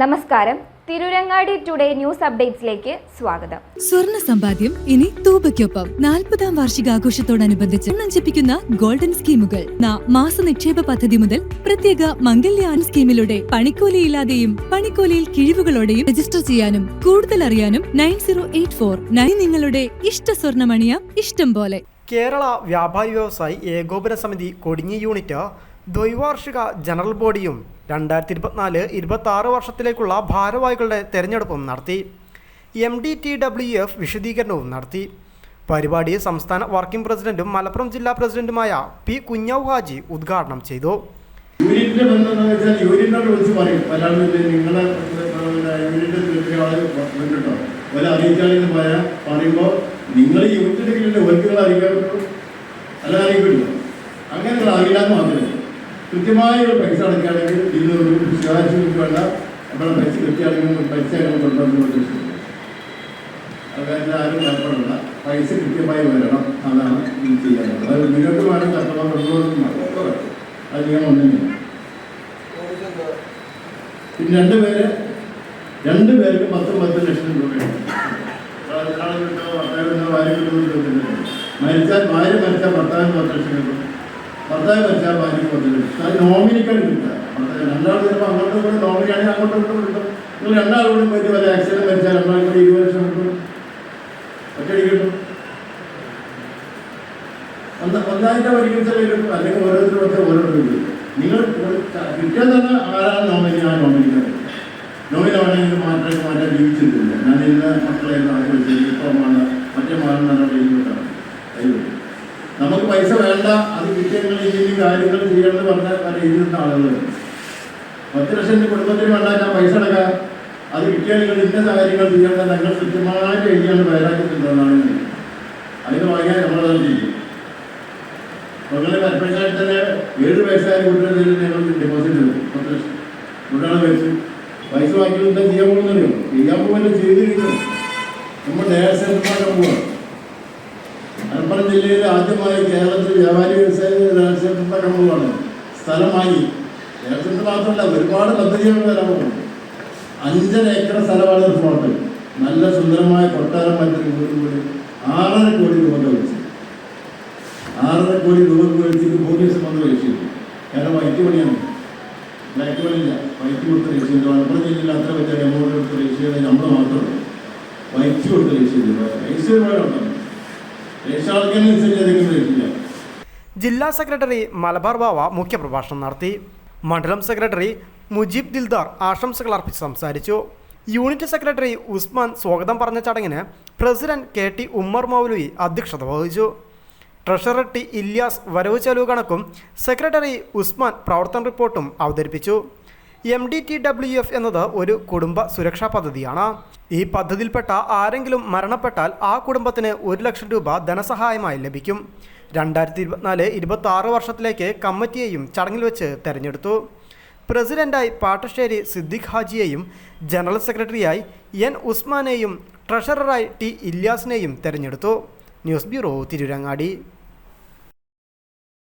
നമസ്കാരം. Tirurangadi today news അപ്ഡേറ്റ്സിലേക്ക് സ്വാഗതം. സ്വർണ സമ്പാദ്യം ഇനി തൂബയ്ക്കൊപ്പം. നാൽപ്പതാം വാർഷികാഘോഷത്തോടനുബന്ധിച്ച് നഞ്ചിപ്പിക്കുന്ന ഗോൾഡൻ സ്കീമുകൾ. ന മാസ നിക്ഷേപ പദ്ധതി മുതൽ പ്രത്യേക മംഗല്യാൻ സ്കീമിലൂടെ പണിക്കൂലിയില്ലാതെയും പണിക്കൂലിയിൽ കിഴിവുകളോടെയും രജിസ്റ്റർ ചെയ്യാനും കൂടുതൽ അറിയാനും nine zero eight four nine നിങ്ങളുടെ ഇഷ്ട സ്വർണമണിയ ഇഷ്ടം പോലെ. കേരള വ്യാപാരി വ്യവസായി ഏകോപന സമിതി കൊടിഞ്ഞി യൂണിറ്റ് ദ്വൈവാർഷിക ജനറൽ ബോഡിയും രണ്ടായിരത്തി ഇരുപത്തിനാല് ഇരുപത്തി ആറ് വർഷത്തിലേക്കുള്ള ഭാരവാഹികളുടെ തെരഞ്ഞെടുപ്പും നടത്തി. M D T W F വിശദീകരണവും നടത്തി. പരിപാടി സംസ്ഥാന വർക്കിംഗ് പ്രസിഡന്റും മലപ്പുറം ജില്ലാ പ്രസിഡന്റുമായ പി കുഞ്ഞാവ് ഹാജി ഉദ്ഘാടനം ചെയ്തു. അങ്ങനെ മാത്രമേ കൃത്യമായ ഒരു പൈസ അടയ്ക്കുകയാണെങ്കിൽ ഇന്ന് ഒരു ശിവാജി വേണ്ട നമ്മളെ പൈസ കിട്ടിയാണെങ്കിൽ പൈസ ഞങ്ങൾ കൊണ്ടുവന്ന് ഉദ്ദേശിക്കുന്നത് ആരും ഏർപ്പെടില്ല പൈസ കൃത്യമായി വരണം. അതാണ് ഇത് ചെയ്യാനുള്ളത് അത് നിങ്ങൾക്ക് വേണം കസ്റ്റമർ കൊണ്ടുപോകുന്ന അത് നിയമം ഒന്നില്ല പിന്നെ രണ്ടുപേര് രണ്ടുപേർക്ക് രണ്ട് പേർക്ക് പത്ത് പത്ത് ലക്ഷം രൂപയാണ് ഭർത്താവ് കിട്ടോ. മരിച്ചാൽ ഭാര്യ മരിച്ചാൽ ഭർത്താവിന് പത്ത് ലക്ഷം കിട്ടും ഭർത്താവ് വെച്ചാൽ ഭാര്യ പത്ത് അത് നോമിനിക്കാണ് കിട്ടുക രണ്ടാൾ ചിലപ്പോൾ അങ്ങോട്ടും കൂടെ നോമിനിയാണെങ്കിൽ അങ്ങോട്ടും കൂടെ കിട്ടും നിങ്ങൾ രണ്ടാൾ കൂടി പറ്റി വല്ല ആക്സിഡന്റ് മരിച്ചാൽ രണ്ടാൾ കൂടി ഇരുപത് ലക്ഷം കിട്ടും. ഒറ്റടി കിട്ടും. ഒന്ന് ഒന്നായിട്ട് കിട്ടും അല്ലെങ്കിൽ ഓരോരുത്തരും ഒക്കെ ഓരോരുത്തരും കിട്ടും നിങ്ങൾ കിട്ടിയാൽ തന്നെ ആരാണ് നോമിനി? ആ നോമിനിക്കുന്നത് നോമിനാണെങ്കിൽ മാറ്റാൻ മാറ്റാൻ ജീവിച്ചിട്ടില്ല ഞാൻ ഇന്ന് മക്കളെ ആഗ്രഹിച്ചു ഇപ്പം മറ്റേ മാറുന്ന നമുക്ക് പൈസ വേണ്ട അത് കിട്ടിയെങ്കിൽ ഇനി കാര്യങ്ങൾ ചെയ്യണമെന്ന് പറഞ്ഞ രീതിയിലുള്ള ആളുകൾ പത്ത് ലക്ഷം കുടുംബത്തിന് വേണ്ട ഞാൻ പൈസ അടക്കാം. അത് കിട്ടിയാൽ നിങ്ങൾ ഇന്ന കാര്യങ്ങൾ ചെയ്യേണ്ട ഞങ്ങൾ കൃത്യമായിട്ട് എഴുതിയാണ് പേരാക്കിയിട്ടുണ്ടെന്നാണ് അതിന് വാങ്ങിയാൽ നമ്മളത് ചെയ്യും. അങ്ങനെ കൽപ്പനയിൽ തന്നെ ഏഴ് വയസ്സായ കുട്ടികളിൽ ഞങ്ങൾ ഡെപ്പോസിറ്റ് എടുക്കും പത്ത് ലക്ഷം. കുട്ടികളെ വെച്ച് പൈസ വാങ്ങിയത് എന്താ ചെയ്യാൻ പോകുന്നല്ലോ ചെയ്യാൻ പോകുമ്പോൾ ചെയ്തിരിക്കും നമ്മൾ നേരത്തെ പോകണം ജില്ലയിൽ ആദ്യമായി കേരളത്തിൽ വ്യാപാരി വ്യവസായ പോവാണ് സ്ഥലമായി. നേഴ്സന്മാർ മാത്രമല്ല ഒരുപാട് പദ്ധതികൾ വരാൻ അഞ്ചര ഏക്കർ സ്ഥലമാണ് ഒരു ഫ്ലോട്ട് നല്ല സുന്ദരമായ കൊട്ടാരം മറ്റൊരു വീട് കൂടി ആറര കോടി രൂപ വെച്ചു ആറര കോടി രൂപ വെച്ചിട്ട് വന്ന് രജിസ്റ്റർ ചെയ്തു കാരണം വൈറ്റ് പണിയാണ്. ബ്ലാക്ക് പണിയില്ല. വൈറ്റ് കൊടുത്ത് രജിസ്റ്റർ ചെയ്തു മലപ്പുറം ജില്ലയിൽ അത്ര വലിയ എമൗണ്ട് കൊടുത്ത് രജിസ്റ്റർ ചെയ്ത് നമ്മൾ മാത്രമേ വൈറ്റ് കൊടുത്ത് രജിസ്റ്റർ ചെയ്തു രജിസ്റ്റർ വേണം രജിസ്റ്റർ ആൾക്കാരനുസരിച്ച് ഏതെങ്കിലും രജിസ്റ്റർ ചെയ്യാം ജില്ലാ സെക്രട്ടറി മലബാർ ബാവ മുഖ്യപ്രഭാഷണം നടത്തി. മണ്ഡലം സെക്രട്ടറി മുജീബ് ദിൽദാർ ആശംസകൾ അർപ്പിച്ച് സംസാരിച്ചു. യൂണിറ്റ് സെക്രട്ടറി ഉസ്മാൻ സ്വാഗതം പറഞ്ഞ ചടങ്ങിന് president K T Ummar Moulavi അധ്യക്ഷത വഹിച്ചു. ട്രഷറർ ടി ഇല്യാസ് വരവ് ചെലവ് കണക്കും സെക്രട്ടറി ഉസ്മാൻ പ്രവർത്തന റിപ്പോർട്ടും അവതരിപ്പിച്ചു. M D T W F എന്നത് ഒരു കുടുംബ സുരക്ഷാ പദ്ധതിയാണ്. ഈ പദ്ധതിയിൽപ്പെട്ട ആരെങ്കിലും മരണപ്പെട്ടാൽ ആ കുടുംബത്തിന് ഒരു ലക്ഷം രൂപ ധനസഹായമായി ലഭിക്കും. രണ്ടായിരത്തി ഇരുപത്തിനാല് ഇരുപത്തി ആറ് വർഷത്തിലേക്ക് കമ്മിറ്റിയെയും ചടങ്ങിൽ വെച്ച് തെരഞ്ഞെടുത്തു. പ്രസിഡന്റായി പാട്ടശ്ശേരി സിദ്ദിഖ് ഹാജിയെയും ജനറൽ സെക്രട്ടറിയായി എൻ ഉസ്മാനെയും ട്രഷററായി ടി ഇല്യാസിനെയും തെരഞ്ഞെടുത്തു. News bureau Tirurangadi.